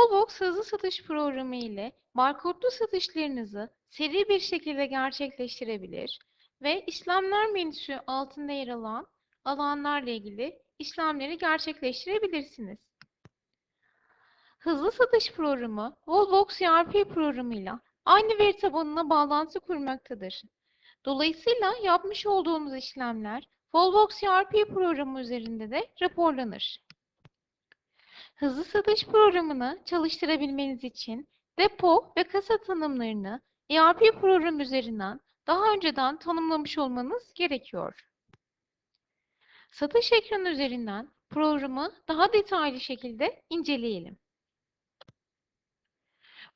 Volvox hızlı satış programı ile barkodlu satışlarınızı seri bir şekilde gerçekleştirebilir ve işlemler menüsü altında yer alan alanlarla ilgili işlemleri gerçekleştirebilirsiniz. Hızlı satış programı Volvox ERP programıyla aynı veri tabanına bağlantı kurmaktadır. Dolayısıyla yapmış olduğumuz işlemler Volvox ERP programı üzerinde de raporlanır. Hızlı satış programını çalıştırabilmeniz için depo ve kasa tanımlarını ERP program üzerinden daha önceden tanımlamış olmanız gerekiyor. Satış ekranı üzerinden programı daha detaylı şekilde inceleyelim.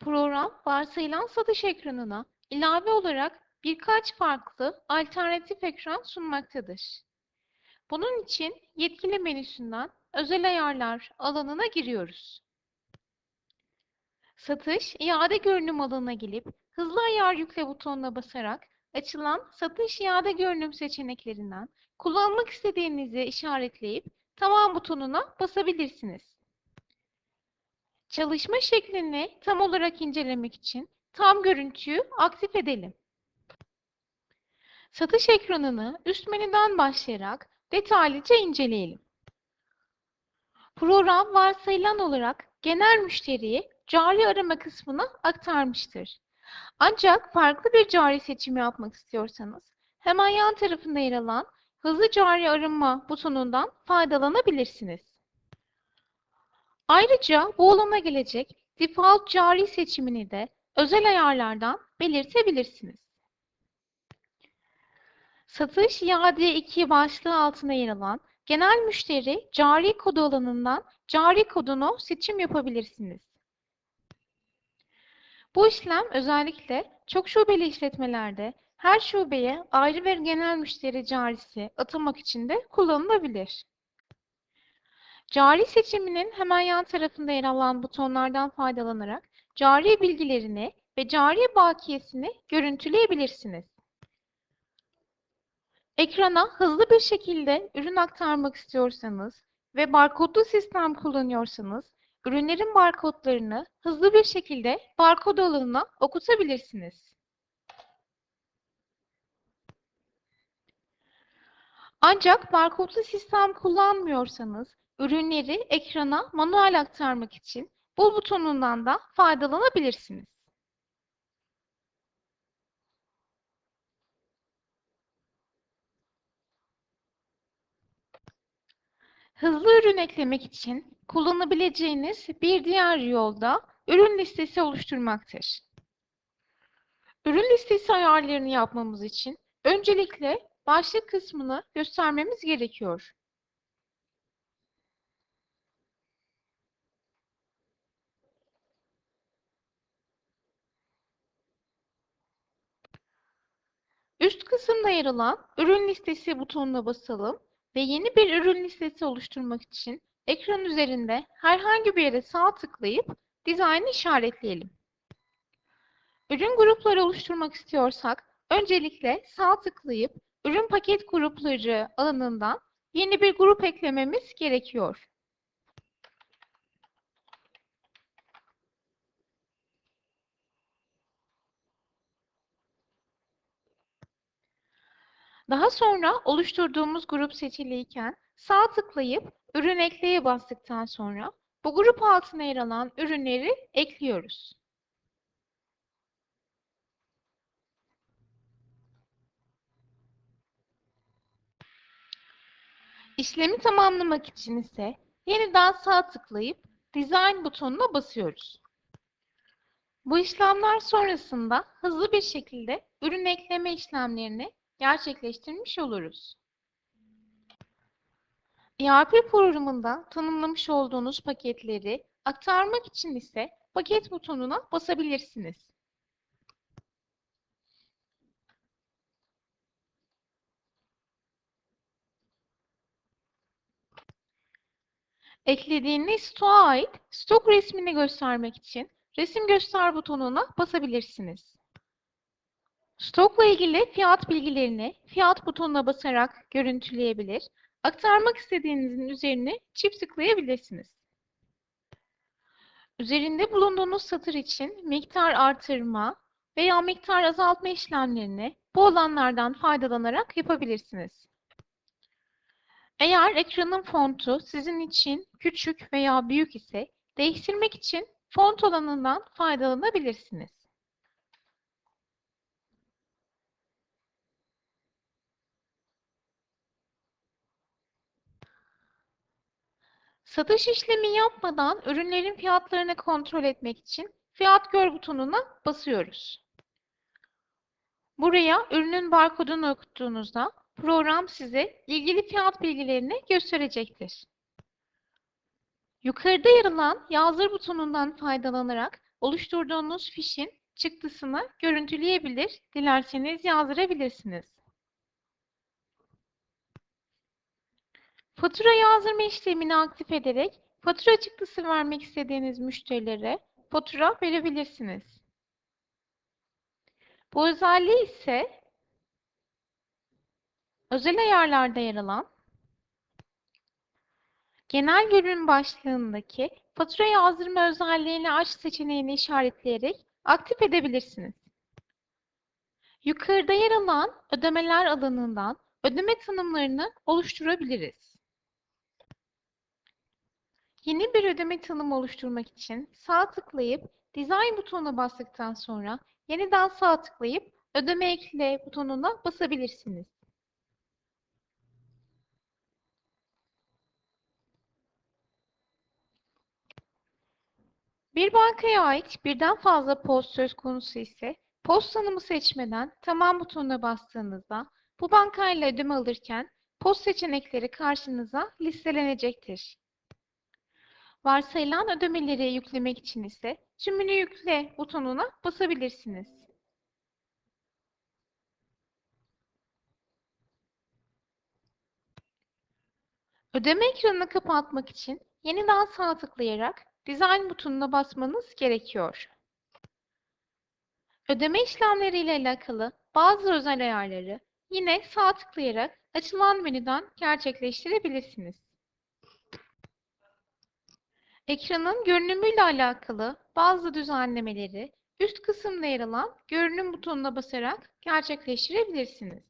Program varsayılan satış ekranına ilave olarak birkaç farklı alternatif ekran sunmaktadır. Bunun için yetkili menüsünden özel ayarlar alanına giriyoruz. Satış iade görünüm alanına gelip hızlı ayar yükle butonuna basarak açılan satış iade görünüm seçeneklerinden kullanmak istediğinizi işaretleyip tamam butonuna basabilirsiniz. Çalışma şeklini tam olarak incelemek için tam görüntüyü aktif edelim. Satış ekranını üst menüden başlayarak detaylıca inceleyelim. Program varsayılan olarak genel müşteriyi cari arama kısmına aktarmıştır. Ancak farklı bir cari seçimi yapmak istiyorsanız hemen yan tarafında yer alan hızlı cari arama butonundan faydalanabilirsiniz. Ayrıca bu alana gelecek default cari seçimini de özel ayarlardan belirtebilirsiniz. Satış iade 2 başlığı altında yer alan genel müşteri cari kodu alanından cari kodunu seçim yapabilirsiniz. Bu işlem özellikle çok şubeli işletmelerde her şubeye ayrı bir genel müşteri carisi atamak için de kullanılabilir. Cari seçiminin hemen yan tarafında yer alan butonlardan faydalanarak cari bilgilerini ve cari bakiyesini görüntüleyebilirsiniz. Ekrana hızlı bir şekilde ürün aktarmak istiyorsanız ve barkodlu sistem kullanıyorsanız ürünlerin barkodlarını hızlı bir şekilde barkod alanına okutabilirsiniz. Ancak barkodlu sistem kullanmıyorsanız ürünleri ekrana manuel aktarmak için bu butonundan da faydalanabilirsiniz. Hızlı ürün eklemek için kullanabileceğiniz bir diğer yol da ürün listesi oluşturmaktır. Ürün listesi ayarlarını yapmamız için öncelikle başlık kısmını göstermemiz gerekiyor. Üst kısımda yer alan ürün listesi butonuna basalım ve yeni bir ürün listesi oluşturmak için ekran üzerinde herhangi bir yere sağ tıklayıp dizaynı işaretleyelim. Ürün grupları oluşturmak istiyorsak öncelikle sağ tıklayıp ürün paket grupları alanından yeni bir grup eklememiz gerekiyor. Daha sonra oluşturduğumuz grup seçiliyken sağ tıklayıp ürün ekleye bastıktan sonra bu grup altına yer alan ürünleri ekliyoruz. İşlemi tamamlamak için ise yeniden sağ tıklayıp Design butonuna basıyoruz. Bu işlemler sonrasında hızlı bir şekilde ürün ekleme işlemlerini gerçekleştirmiş oluruz. ERP programında tanımlamış olduğunuz paketleri aktarmak için ise paket butonuna basabilirsiniz. Eklediğiniz stoğa ait stok resmini göstermek için resim göster butonuna basabilirsiniz. Stokla ilgili fiyat bilgilerini fiyat butonuna basarak görüntüleyebilir, aktarmak istediğinizin üzerine çift tıklayabilirsiniz. Üzerinde bulunduğunuz satır için miktar artırma veya miktar azaltma işlemlerini bu alanlardan faydalanarak yapabilirsiniz. Eğer ekranın fontu sizin için küçük veya büyük ise değiştirmek için font alanından faydalanabilirsiniz. Satış işlemi yapmadan ürünlerin fiyatlarını kontrol etmek için Fiyat Gör butonuna basıyoruz. Buraya ürünün barkodunu okuttuğunuzda program size ilgili fiyat bilgilerini gösterecektir. Yukarıda yer alan Yazdır butonundan faydalanarak oluşturduğunuz fişin çıktısını görüntüleyebilir, dilerseniz yazdırabilirsiniz. Fatura yazdırma işlemini aktif ederek fatura çıktısı vermek istediğiniz müşterilere fatura verebilirsiniz. Bu özelliği ise özel ayarlarda yer alan genel görünüm başlığındaki fatura yazdırma özelliğini aç seçeneğini işaretleyerek aktif edebilirsiniz. Yukarıda yer alan ödemeler alanından ödeme tanımlarını oluşturabiliriz. Yeni bir ödeme tanımı oluşturmak için sağ tıklayıp Design butonuna bastıktan sonra yeniden sağ tıklayıp Ödeme ekle butonuna basabilirsiniz. Bir bankaya ait birden fazla post söz konusu ise post tanımı seçmeden tamam butonuna bastığınızda bu bankayla ödeme alırken post seçenekleri karşınıza listelenecektir. Varsayılan ödemeleri yüklemek için ise tümünü yükle butonuna basabilirsiniz. Ödeme ekranını kapatmak için yeniden sağ tıklayarak Design butonuna basmanız gerekiyor. Ödeme işlemleriyle alakalı bazı özel ayarları yine sağ tıklayarak açılan menüden gerçekleştirebilirsiniz. Ekranın görünümüyle alakalı bazı düzenlemeleri üst kısımda yer alan görünüm butonuna basarak gerçekleştirebilirsiniz.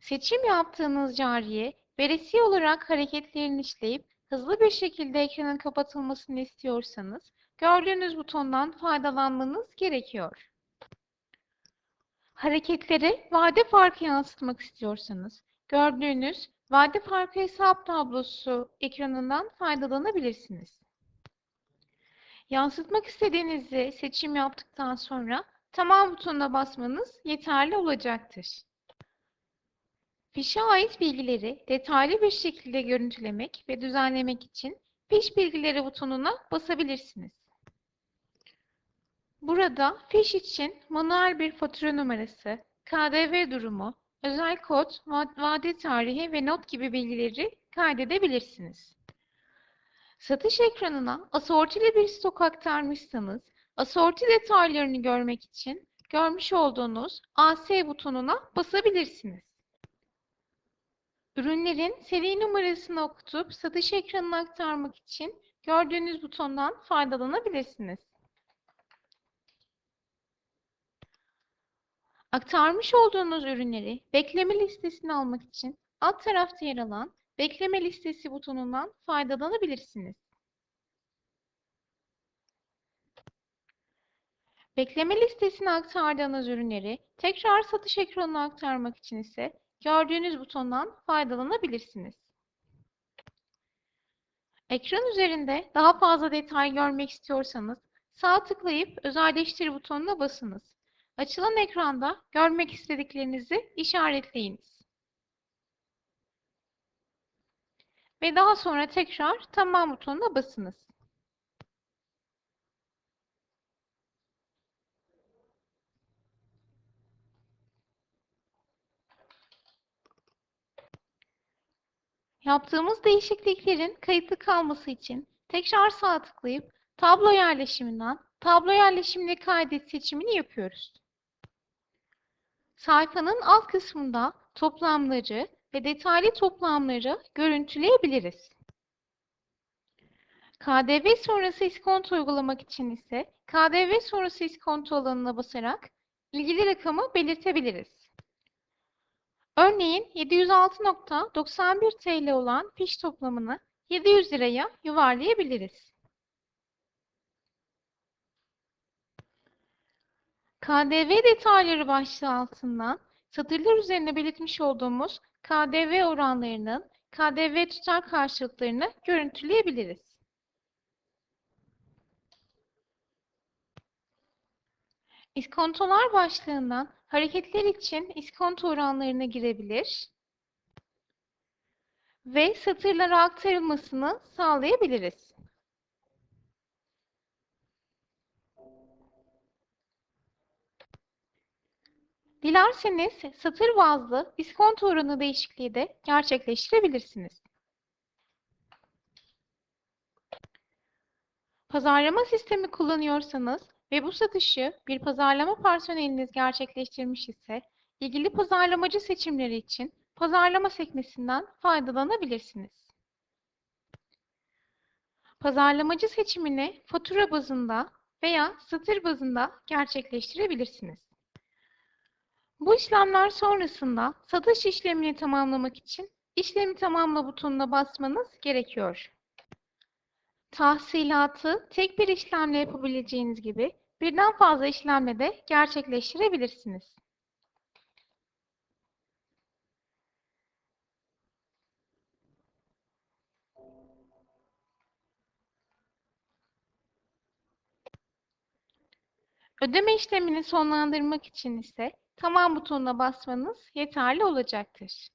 Seçim yaptığınız cariye veresiye olarak hareketlerini işleyip hızlı bir şekilde ekranın kapatılmasını istiyorsanız gördüğünüz butondan faydalanmanız gerekiyor. Hareketleri vade farkı yansıtmak istiyorsanız gördüğünüz vade farkı hesap tablosu ekranından faydalanabilirsiniz. Yansıtmak istediğinizi seçim yaptıktan sonra tamam butonuna basmanız yeterli olacaktır. Fişe ait bilgileri detaylı bir şekilde görüntülemek ve düzenlemek için fiş bilgileri butonuna basabilirsiniz. Burada fiş için manuel bir fatura numarası, KDV durumu, özel kod, vade tarihi ve not gibi bilgileri kaydedebilirsiniz. Satış ekranına asortili bir stok aktarmışsanız, asorti detaylarını görmek için görmüş olduğunuz AS butonuna basabilirsiniz. Ürünlerin seri numarasını okutup satış ekranına aktarmak için gördüğünüz butondan faydalanabilirsiniz. Aktarmış olduğunuz ürünleri bekleme listesine almak için alt tarafta yer alan bekleme listesi butonundan faydalanabilirsiniz. Bekleme listesine aktardığınız ürünleri tekrar satış ekranına aktarmak için ise gördüğünüz butondan faydalanabilirsiniz. Ekran üzerinde daha fazla detay görmek istiyorsanız sağ tıklayıp özelleştir butonuna basınız. Açılan ekranda görmek istediklerinizi işaretleyiniz. Ve daha sonra tekrar tamam butonuna basınız. Yaptığımız değişikliklerin kayıtlı kalması için tekrar sağ tıklayıp tablo yerleşiminden tablo yerleşimini kaydet seçimini yapıyoruz. Sayfanın alt kısmında toplamları ve detaylı toplamları görüntüleyebiliriz. KDV sonrası iskonto uygulamak için ise KDV sonrası iskonto alanına basarak ilgili rakamı belirtebiliriz. Örneğin 706.91 TL olan fiş toplamını 700 liraya yuvarlayabiliriz. KDV detayları başlığı altından satırlar üzerinde belirtmiş olduğumuz KDV oranlarının KDV tutar karşılıklarını görüntüleyebiliriz. İskontolar başlığından hareketler için iskonto oranlarına girebilir ve satırlara aktarılmasını sağlayabiliriz. Dilerseniz satır bazlı iskonto oranı değişikliği de gerçekleştirebilirsiniz. Pazarlama sistemi kullanıyorsanız ve bu satışı bir pazarlama personeliniz gerçekleştirmiş ise ilgili pazarlamacı seçimleri için pazarlama sekmesinden faydalanabilirsiniz. Pazarlamacı seçimini fatura bazında veya satır bazında gerçekleştirebilirsiniz. Bu işlemler sonrasında satış işlemini tamamlamak için işlemi tamamla butonuna basmanız gerekiyor. Tahsilatı tek bir işlemle yapabileceğiniz gibi birden fazla işlemle de gerçekleştirebilirsiniz. Ödeme işlemini sonlandırmak için ise tamam butonuna basmanız yeterli olacaktır.